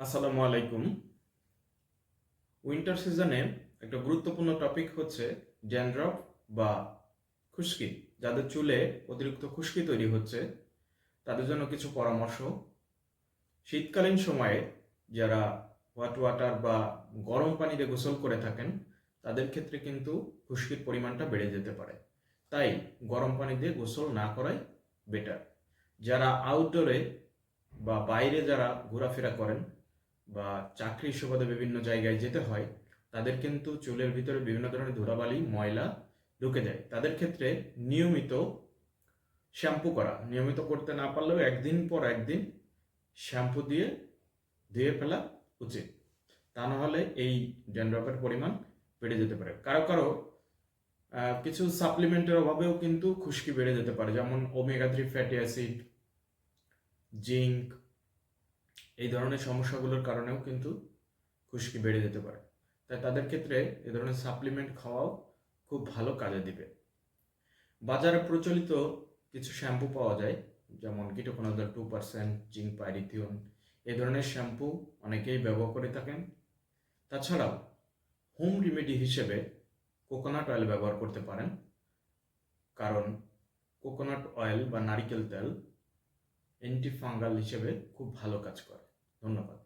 আসসালামু আলাইকুম। উইন্টার সিজনে একটা গুরুত্বপূর্ণ টপিক হচ্ছে ড্যান্ড্রফ বা খুশকি। যাদের চুলে অতিরিক্ত খুশকি তৈরি হচ্ছে, তাদের জন্য কিছু পরামর্শ। শীতকালীন সময়ে যারা হোয়াট ওয়াটার বা গরম পানিতে গোসল করে থাকেন, তাদের ক্ষেত্রে কিন্তু খুশকির পরিমাণটা বেড়ে যেতে পারে। তাই গরম পানি দিয়ে গোসল না করাই বেটার যারা আউটডোরে বা বাইরে যারা ঘোরাফেরা করেন বা চাকরির সুবাদে বিভিন্ন জায়গায় যেতে হয়, তাদের কিন্তু চুলের ভিতরে বিভিন্ন ধরনের ধুলাবালি, ময়লা ঢুকে যায়। তাদের ক্ষেত্রে নিয়মিত শ্যাম্পু করা, নিয়মিত করতে না পারলেও একদিন পর একদিন শ্যাম্পু দিয়ে ধুয়ে ফেলা উচিত। তা না হলে এই ড্যান্ড্রফের পরিমাণ বেড়ে যেতে পারে। কারও কারও কিছু সাপ্লিমেন্টের অভাবেও কিন্তু খুশকি বেড়ে যেতে পারে, যেমন omega three fatty acid zinc এই ধরনের সমস্যাগুলোর কারণেও কিন্তু খুশকি বেড়ে যেতে পারে। তাই তাদের ক্ষেত্রে এ ধরনের সাপ্লিমেন্ট খাওয়াও খুব ভালো কাজে দিবে। বাজারে প্রচলিত কিছু শ্যাম্পু পাওয়া যায়, যেমন ketoconazole two percent zinc pyrithione এ ধরনের শ্যাম্পু অনেকেই ব্যবহার করে থাকেন। তাছাড়াও হোম রেমেডি হিসেবে কোকোনাট অয়েল ব্যবহার করতে পারেন। কারণ কোকোনাট অয়েল বা নারিকেল তেল অ্যান্টিফাঙ্গাল হিসেবে খুব ভালো কাজ করে। ধন্যবাদ।